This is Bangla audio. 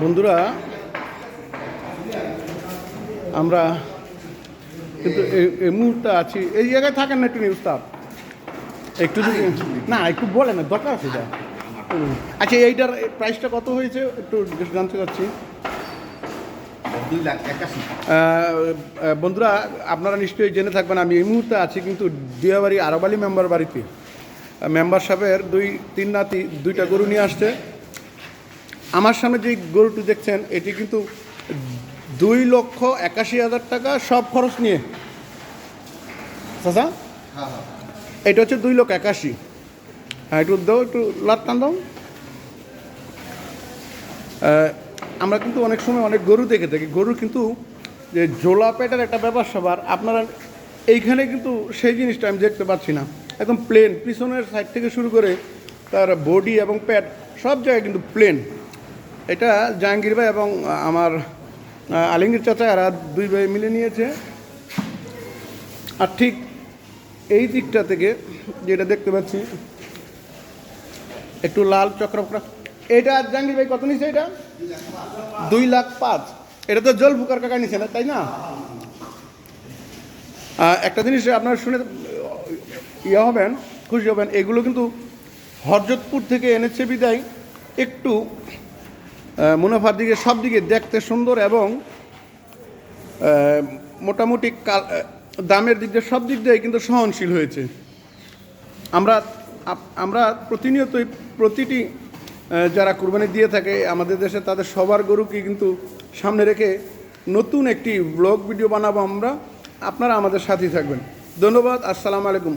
বন্ধুরা আমরা কিন্তু এই- মুহূর্তে আছি। এই জায়গায় থাকেন না একটু নিউজ তাপ একটু না একটু বলে না দরকার আছে এটা আচ্ছা এইটার প্রাইসটা কত হয়েছে? একটু জানতে চাচ্ছি। বন্ধুরা আপনারা নিশ্চয়ই জেনে থাকবেন আমি এই মুহূর্তে আছি কিন্তু দিয়াবাড়ি আরবালি মেম্বার বাড়িতে। মেম্বার সাহেবের দুই তিন নাতি দুইটা গরু নিয়ে আসছে। আমার সামনে যে গরুটি দেখছেন এটি কিন্তু দুই লক্ষ একাশি হাজার টাকা সব খরচ নিয়ে। চাচা? হ্যাঁ হ্যাঁ। এটা হচ্ছে দুই লক্ষ একাশি। হ্যাঁ একটু দাও একটু লাট টান দাও। আমরা কিন্তু অনেক সময় অনেক গরু দেখে থাকি। গরু কিন্তু যে জোলা পেটের একটা ব্যাপার সবার আপনারা এইখানে কিন্তু সেই জিনিসটা আমি দেখতে পাচ্ছি না। একদম প্লেন পিছনের সাইড থেকে শুরু করে তার বডি এবং প্যাট সব জায়গায় কিন্তু প্লেন এটা জাহাঙ্গীর ভাই এবং আমার আলিঙ্গির চাচা, এরা দুই ভাই মিলে নিয়েছে। আর ঠিক এই দিকটা থেকে যেটা দেখতে পাচ্ছি, একটু লাল চক্রকরা এটা জাহাঙ্গীর ভাই কত নিছে এটা? দুই লাখ পাঁচ। এটা তো জল ফুকার কাকা নিছে না, তাই না? একটা জিনিস আপনারা শুনে ইয়ে হবেন, খুশি হবেন, এগুলো কিন্তু হরজতপুর থেকে এনেছে বিদায়। একটু মুনাফার দিকে সব দিকে দেখতে সুন্দর এবং মোটামুটি দামের দিক দিয়ে সব দিক দিয়ে কিন্তু সহনশীল হয়েছে। আমরা আমরা প্রতিনিয়তই প্রতিটি যারা কুরবানি দিয়ে থাকে আমাদের দেশে, তাদের সবার গরুকে কিন্তু সামনে রেখে নতুন একটি ব্লগ ভিডিও বানাবো আমরা। আপনারা আমাদের সাথেই থাকবেন। ধন্যবাদ, আসসালামু আলাইকুম।